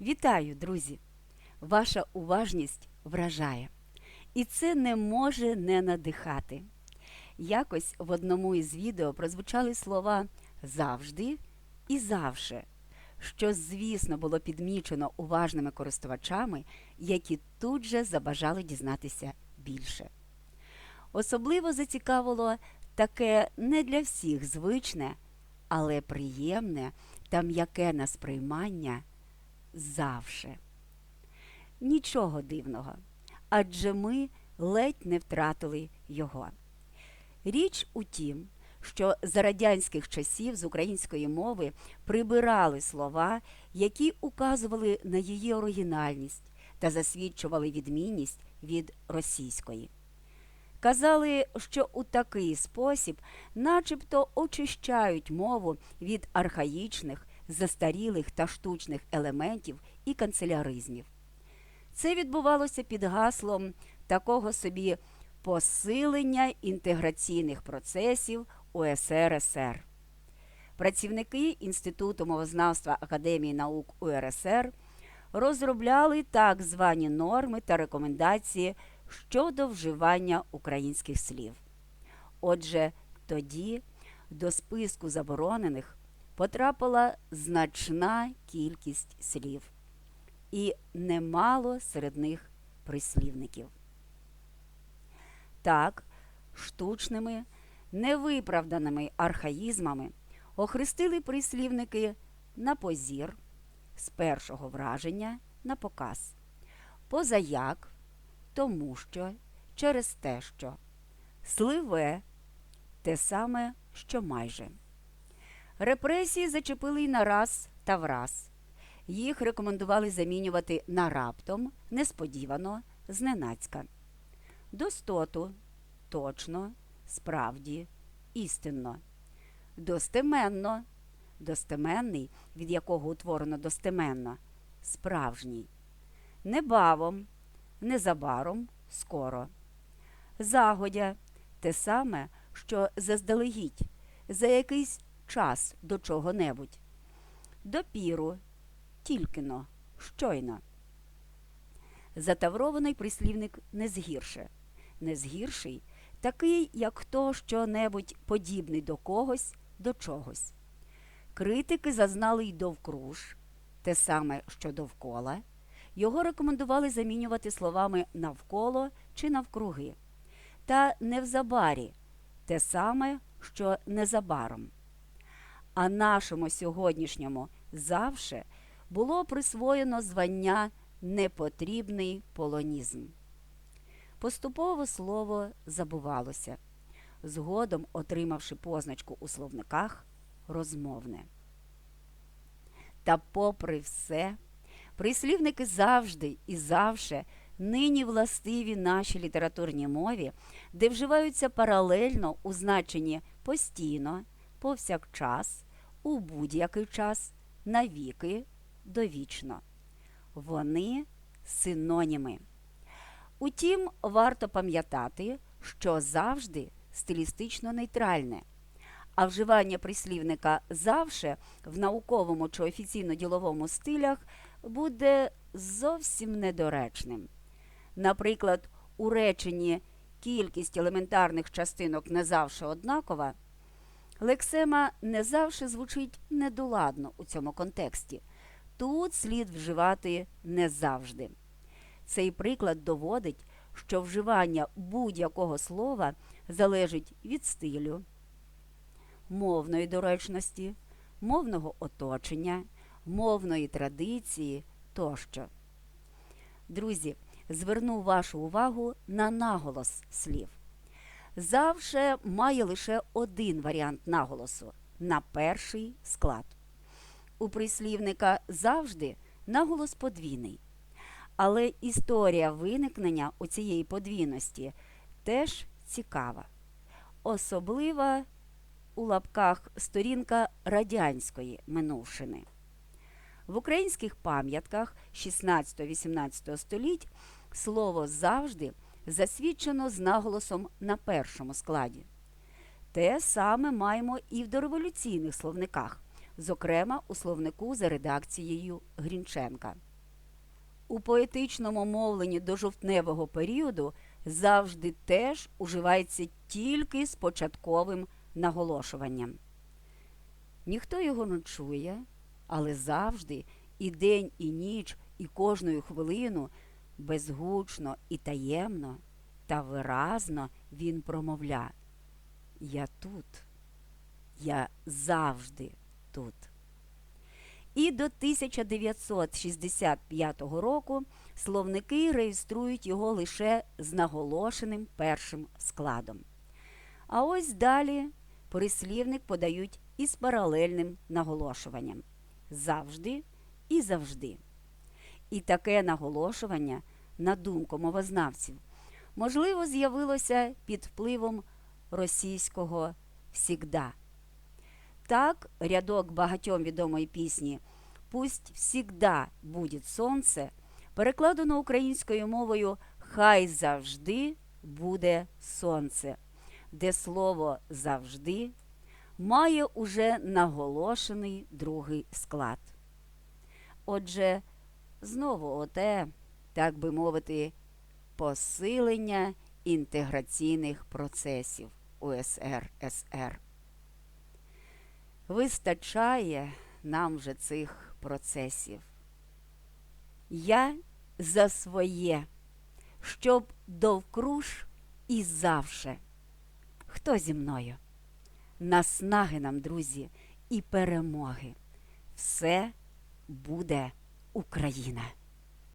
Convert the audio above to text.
Вітаю, друзі! Ваша уважність вражає. І це не може не надихати. Якось в одному із відео прозвучали слова завжди і завше, що, звісно, було підмічено уважними користувачами, які тут же забажали дізнатися більше. Особливо зацікавило таке не для всіх звичне, але приємне та м'яке на сприймання завше. Нічого дивного, адже ми ледь не втратили його. Річ у тім, що за радянських часів з української мови прибирали слова, які указували на її оригінальність та засвідчували відмінність від російської. Казали, що у такий спосіб начебто очищають мову від архаїчних, застарілих та штучних елементів і канцеляризмів. Це відбувалося під гаслом такого собі посилення інтеграційних процесів у СРСР. Працівники Інституту мовознавства Академії наук УРСР розробляли так звані норми та рекомендації щодо вживання українських слів. Отже, тоді до списку заборонених потрапила значна кількість слів, і немало серед них прислівників. Так, штучними, невиправданими архаїзмами охрестили прислівники на позір, з першого враження на показ, позаяк, тому що, через те, що, сливе те саме, що майже. Репресії зачепили й на раз та враз. Їх рекомендували замінювати на раптом, несподівано, зненацька. Достоту, точно, справді, істинно. Достеменно, достеменний, від якого утворено достеменно, справжній. Небавом, незабаром, скоро. Загодя те саме, що заздалегідь, за якийсь час до чого-небудь. Допіру, тільки-но, щойно. Затаврований прислівник не згірше. Не згірший такий, як хто що-небудь подібний до когось, до чогось. Критики зазнали й довкруж, те саме, що довкола. Його рекомендували замінювати словами навколо чи навкруги. Та невзабарі те саме, що незабаром. А нашому сьогоднішньому завше було присвоєно звання непотрібний полонізм. Поступово слово забувалося, згодом отримавши позначку у словниках розмовне. Та, попри все, прислівники завжди і завше нині властиві нашій літературній мові, де вживаються паралельно у значенні постійно, повсякчас, у будь-який час, навіки, довічно. Вони синоніми. Утім, варто пам'ятати, що завжди стилістично нейтральне, а вживання прислівника завше в науковому чи офіційно-діловому стилях буде зовсім недоречним. Наприклад, у реченні кількість елементарних частинок не завше однакова, лексема не завше звучить недоладно у цьому контексті. Тут слід вживати не завжди. Цей приклад доводить, що вживання будь-якого слова залежить від стилю, мовної доречності, мовного оточення, мовної традиції тощо. Друзі, зверну вашу увагу на наголос слів. Завше має лише один варіант наголосу на перший склад. У прислівника завжди наголос подвійний. Але історія виникнення у цієї подвійності теж цікава. Особлива у лапках сторінка радянської минувшини. В українських пам'ятках 16-18 століть слово завжди засвідчено з наголосом на першому складі. Те саме маємо і в дореволюційних словниках, зокрема у словнику за редакцією Грінченка. у поетичному мовленні до жовтневого періоду завжди теж уживається тільки з початковим наголошуванням. Ніхто його не чує, але завжди і день, і ніч, і кожну хвилину безгучно і таємно та виразно він промовля Я тут, я завжди тут. І до 1965 року словники реєструють його лише з наголошеним першим складом. А ось далі прислівник подають із паралельним наголошуванням завжди і завжди. І таке наголошування, на думку мовознавців, можливо, з'явилося під впливом російського «всігда». Так, рядок багатьом відомої пісні Пусть всігда буде сонце перекладено українською мовою Хай завжди буде сонце, де слово завжди має уже наголошений другий склад. Отже, знову оте, так би мовити, посилення інтеграційних процесів у СРСР. Вистачає нам вже цих процесів. Я за своє, щоб довкруж і завше. Хто зі мною? Наснаги нам, друзі, і перемоги. Все буде Україна!